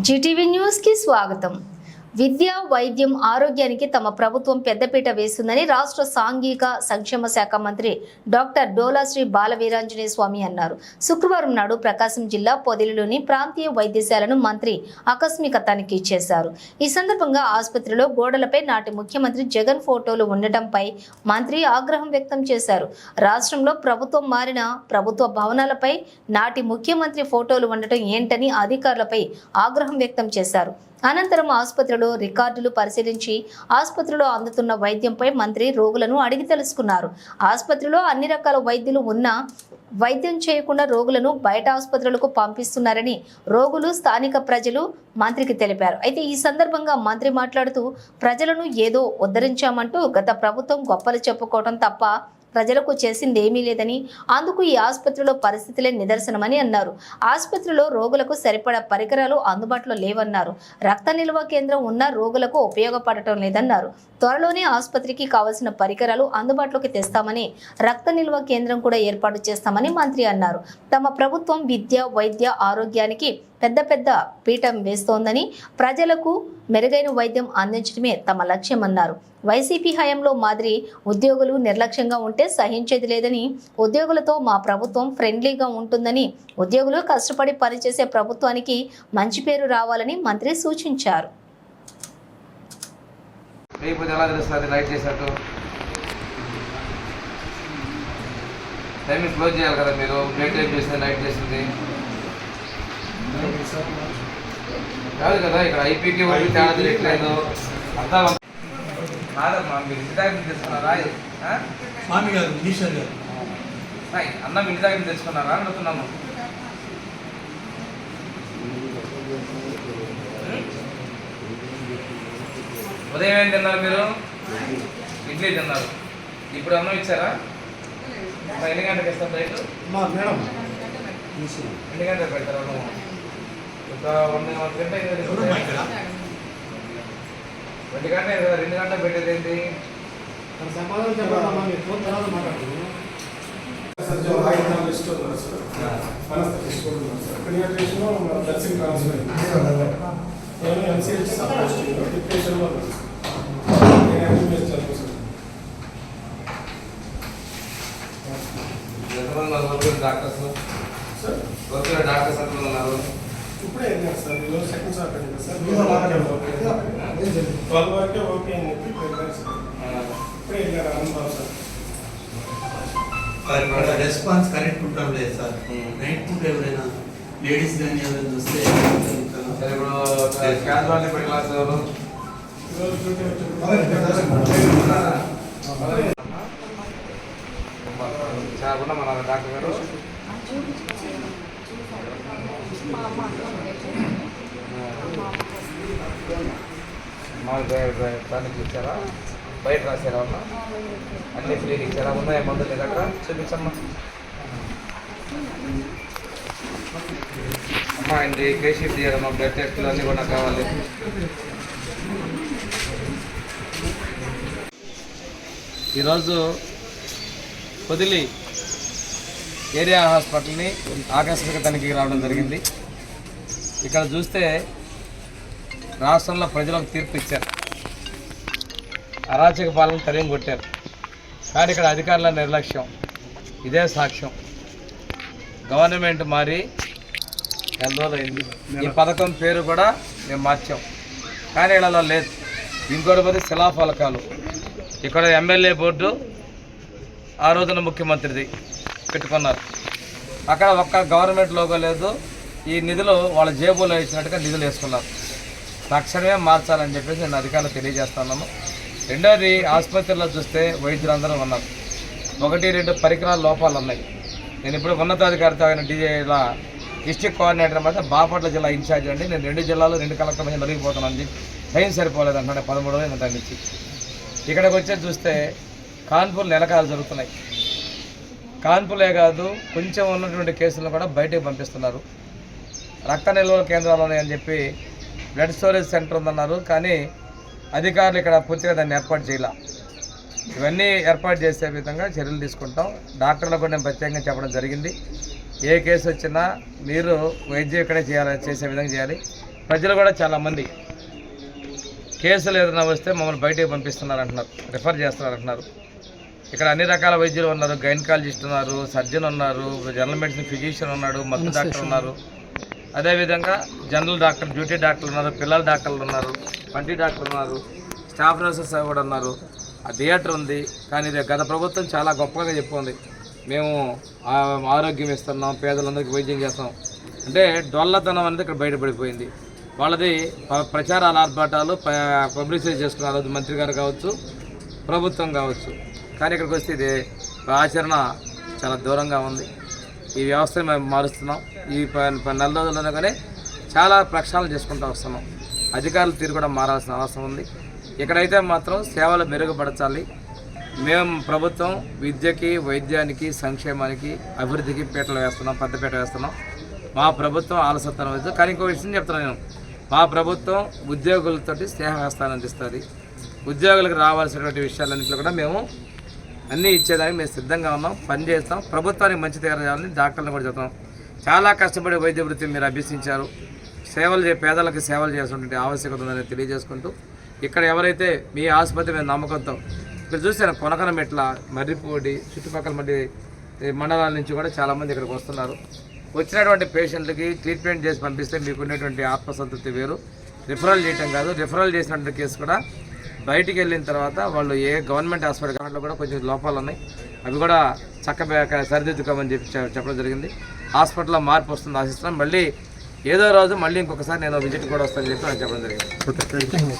Zee TV news కి స్వాగతం విద్య వైద్యం ఆరోగ్యానికి తమ ప్రభుత్వం పెద్దపీట వేస్తుందని రాష్ట్ర సాంఘిక సంక్షేమ శాఖ మంత్రి డాక్టర్ డోలాశ్రీ బాలవీరాంజనేయ స్వామి అన్నారు. శుక్రవారం నాడు ప్రకాశం జిల్లా పొదిలిలోని ప్రాంతీయ వైద్యశాలను మంత్రి ఆకస్మిక తనిఖీ చేశారు. ఈ సందర్భంగా ఆసుపత్రిలో గోడలపై నాటి ముఖ్యమంత్రి జగన్ ఫోటోలు ఉండటంపై మంత్రి ఆగ్రహం వ్యక్తం చేశారు. రాష్ట్రంలో ప్రభుత్వం మారిన ప్రభుత్వ భవనాలపై నాటి ముఖ్యమంత్రి ఫోటోలు ఉండటం ఏంటని అధికారులపై ఆగ్రహం వ్యక్తం చేశారు. అనంతరం ఆసుపత్రిలో రికార్డులు పరిశీలించి ఆసుపత్రిలో అందుతున్న వైద్యంపై మంత్రి రోగులను అడిగి తెలుసుకున్నారు. ఆసుపత్రిలో అన్ని రకాల వైద్యులు ఉన్నా వైద్యం చేయకుండా రోగులను బయట ఆసుపత్రులకు పంపిస్తున్నారని రోగులు స్థానిక ప్రజలు మంత్రికి తెలిపారు. అయితే ఈ సందర్భంగా మంత్రి మాట్లాడుతూ ప్రజలను ఏదో ఉద్ధరించామంటూ గత ప్రభుత్వం గొప్పలు చెప్పుకోవడం తప్ప ప్రజలకు చేసింది ఏమీ లేదని అందుకు ఈ ఆసుపత్రిలో పరిస్థితులే నిదర్శనమని అన్నారు. ఆసుపత్రిలో రోగులకు సరిపడా పరికరాలు అందుబాటులో లేవన్నారు. రక్త నిల్వ కేంద్రం ఉన్న రోగులకు ఉపయోగపడటం లేదన్నారు. త్వరలోనే ఆసుపత్రికి కావలసిన పరికరాలు అందుబాటులోకి తెస్తామని రక్త నిల్వ కేంద్రం కూడా ఏర్పాటు చేస్తామని మంత్రి అన్నారు. తమ ప్రభుత్వం విద్య వైద్య ఆరోగ్యానికి పెద్ద పెద్ద పీఠం వేస్తోందని ప్రజలకు మెరుగైన వైద్యం అందించడమే తమ లక్ష్యమన్నారు. వైసీపీ హయాంలో మాదిరి ఉద్యోగులు నిర్లక్ష్యంగా ఉంటే సహించేది లేదని ఉద్యోగులతో మా ప్రభుత్వం ఫ్రెండ్లీగా ఉంటుందని ఉద్యోగులు కష్టపడి పనిచేసే ప్రభుత్వానికి మంచి పేరు రావాలని మంత్రి సూచించారు. టైమింగ్ క్లోజ్ చేయాలి కదా మీరు? ప్లేట్ టైం చేస్తే నైట్ చేస్తుంది. కాదు కదా ఇక్కడ ఐపీకి వరకు తేడా తెలియట్లేదు వన్- కాదమ్మా మీరు ఇంటి దగ్గర తెచ్చుకున్నారా? స్వామి గారు మినిస్టర్ గారు. అన్నం ఇంటి దగ్గర తెచ్చుకున్నారా అని అడుగుతున్నాము. ఉదయం ఏం తిన్నారు మీరు? ఇడ్లీ తిన్నారు. ఇప్పుడు అన్నం ఇచ్చారా? ఎన్ని గంటలకు ఇస్తాం రైతు మా మేడం. ఎన్ని గంటలకు పెడతారు అన్నం రెండు గంట రెండు గంట పెట్టేది ఏంటి సమాధానం చెప్పాలమ్మా మీరు ఫోన్ తర్వాత మాట్లాడుతున్నాను నేను ఎంసీహెచ్ సబ్ డిప్రెషన్లో నేను ఎంఎంఎస్ చదువుకున్నాను ఎంతమంది డాక్టర్స్? డాక్టర్స్ ఎంతమంది ఇప్పుడే వెళ్ళారు సార్ ఈరోజు సెకండ్ సార్? సార్ ట్వెల్వ్ వరకే ఓకే అని చెప్పి వెళ్ళారు సార్. ఇప్పుడే వెళ్ళారు సార్. రెస్పాన్స్ కరెక్ట్ ఉండడం లేదు సార్. నైట్ పూట ఎవరైనా లేడీస్ కానీ ఎవరైనా వస్తే మన డాక్టర్ గారు. మామూలు ఇచ్చారా? బయట రాశారా అన్న? అన్ని ఫ్రీగా ఇచ్చారా? ఉన్నాయా మందులు నీ దగ్గర చూపించమ్మా. అమ్మా అండి కేసీపీ చేయడమ్మా బ్లడ్ టెస్ట్లు అన్నీ కూడా కావాలి. ఈరోజు పొదిలి ఏరియా హాస్పిటల్ని ఆకస్మిక తనిఖీకి రావడం జరిగింది. ఇక్కడ చూస్తే రాష్ట్రంలో ప్రజలకు తీర్పు ఇచ్చారు. అరాచక పాలన తరిం కొట్టారు. కానీ ఇక్కడ అధికారుల నిర్లక్ష్యం ఇదే సాక్ష్యం. గవర్నమెంట్ మారి నెల రోజులైంది ఈ పథకం పేరు కూడా మేము మార్చాం. కానీ ఇలా లేదు. ఇంకోటి పది శిలాఫలకాలు. ఇక్కడ ఎమ్మెల్యే బోర్డు ఆ రోజున ముఖ్యమంత్రిది. పెట్టుకున్నారు. అక్కడ ఒక్క గవర్నమెంట్ లోగో లేదు. ఈ నిధులు వాళ్ళ జేబులో ఇచ్చినట్టుగా నిధులు వేసుకున్నారు. తక్షణమే మార్చాలని చెప్పేసి నేను అధికారులు తెలియజేస్తున్నాను. రెండోది ఆసుపత్రిలో చూస్తే వైద్యులందరూ ఉన్నారు. ఒకటి రెండు పరికరాల లోపాలు ఉన్నాయి. నేను ఇప్పుడు ఉన్నతాధికారితో ఆయన డీజేల డిస్టిక్ కోఆర్డినేటర్ మధ్య బాపట్ల జిల్లా ఇన్ఛార్జ్ అండి. నేను రెండు జిల్లాలు రెండు కలెక్టర్ మధ్య నలిగిపోతున్నాను టైం సరిపోలేదు అంటే పదమూడు రోజులు నుంచి. ఇక్కడికి వచ్చి చూస్తే కాన్పూర్ నెలకాలు జరుగుతున్నాయి. కాన్పులే కాదు కొంచెం ఉన్నటువంటి కేసులను కూడా బయటకు పంపిస్తున్నారు. రక్త నిల్వల కేంద్రాలు ఉన్నాయని చెప్పి బ్లడ్ స్టోరేజ్ సెంటర్ ఉందన్నారు కానీ అధికారులు ఇక్కడ పూర్తిగా దాన్ని ఏర్పాటు చేయాల. ఇవన్నీ ఏర్పాటు చేసే విధంగా చర్యలు తీసుకుంటాం. డాక్టర్లకు కూడా నేను ప్రత్యేకంగా చెప్పడం జరిగింది. ఏ కేసు వచ్చినా మీరు వైద్యం ఇక్కడే చేయాలి చేసే విధంగా చేయాలి. ప్రజలు కూడా చాలామంది కేసులు ఏదైనా వస్తే మమ్మల్ని బయటకు పంపిస్తున్నారు అంటున్నారు రిఫర్ చేస్తున్నారు అంటున్నారు ఇక్కడ అన్ని రకాల వైద్యులు ఉన్నారు గైనకాలజిస్ట్ ఉన్నారు సర్జన్ ఉన్నారు జనరల్ మెడిసిన్ ఫిజిషియన్ ఉన్నాడు మత్తు డాక్టర్ ఉన్నారు. అదేవిధంగా జనరల్ డాక్టర్ డ్యూటీ డాక్టర్లు ఉన్నారు పిల్లల డాక్టర్లు ఉన్నారు పంటి డాక్టర్లు ఉన్నారు స్టాఫ్ నర్సెస్ కూడా ఉన్నారు. ఆ థియేటర్ ఉంది కానీ ఇది గత ప్రభుత్వం చాలా గొప్పగా చెప్పుకుంది. మేము ఆరోగ్యం ఇస్తున్నాం పేదలందరికీ వైద్యం చేస్తాం. అంటే డొల్లతనం అనేది ఇక్కడ బయటపడిపోయింది. వాళ్ళది ప్రచారాల ఆర్భాటాలు ప- పబ్లిసిటీ చేసుకున్నారు మంత్రి గారు కావచ్చు ప్రభుత్వం కావచ్చు. కానీ ఇక్కడికి వస్తే ఇది ఆచరణ చాలా దూరంగా ఉంది. ఈ వ్యవస్థను మేము మారుస్తున్నాం. ఈ ప- నెల రోజుల్లోనే చాలా ప్రక్షాళన చేసుకుంటూ వస్తున్నాం. అధికారులు తీరు కూడా మారాల్సిన అవసరం ఉంది. ఇక్కడైతే మాత్రం సేవలు మెరుగుపరచాలి మేము ప్రభుత్వం విద్యకి వైద్యానికి సంక్షేమానికి అభివృద్ధికి పీటలు వేస్తున్నాం పెద్దపీట వేస్తున్నాం. మా ప్రభుత్వం ఆలసత్వం వేస్తుంది కానీ ఇంకో విషయం చెప్తున్నాను నేను. మా ప్రభుత్వం ఉద్యోగులతోటి స్నేహహస్తాన్ని అందిస్తుంది. ఉద్యోగులకు రావాల్సినటువంటి విషయాలన్నింటిలో కూడా మేము అన్నీ ఇచ్చేదానికి మేము సిద్ధంగా ఉన్నాం పని చేస్తాం. ప్రభుత్వానికి మంచి చేయాలని డాక్టర్లు కూడా చెప్తాం చాలా కష్టపడి వైద్య వృత్తి మీరు అభ్యసించారు. సేవలు చే పేదలకు సేవలు చేసినటువంటి ఆవశ్యకత ఉందని తెలియజేసుకుంటూ ఇక్కడ ఎవరైతే మీ ఆసుపత్రి మీద నమ్మకంతో ఇక్కడ చూసాను కొనకనమెట్ల మర్రిపూడి చుట్టుపక్కల మళ్ళీ మండలాల నుంచి కూడా చాలామంది ఇక్కడికి వస్తున్నారు. వచ్చినటువంటి పేషెంట్లకి ట్రీట్మెంట్ చేసి పంపిస్తే మీకు ఉన్నటువంటి ఆత్మసంతృప్తి వేరు. రిఫరల్ చేయటం కాదు. రిఫరల్ చేసినటువంటి కేసు కూడా బయటికి వెళ్ళిన తర్వాత వాళ్ళు ఏ గవర్నమెంట్ హాస్పిటల్ దాంట్లో కూడా కొంచెం లోపాలు ఉన్నాయి. అవి కూడా చక్క సరిదిద్దుకోమని చెప్పి చెప్పడం జరిగింది. హాస్పిటల్లో మార్పు వస్తుంది ఆశిస్తున్నాం. మళ్ళీ ఏదో రోజు మళ్ళీ ఇంకొకసారి నేను విజిట్ కూడా వస్తానని చెప్పి నాకు చెప్పడం జరిగింది.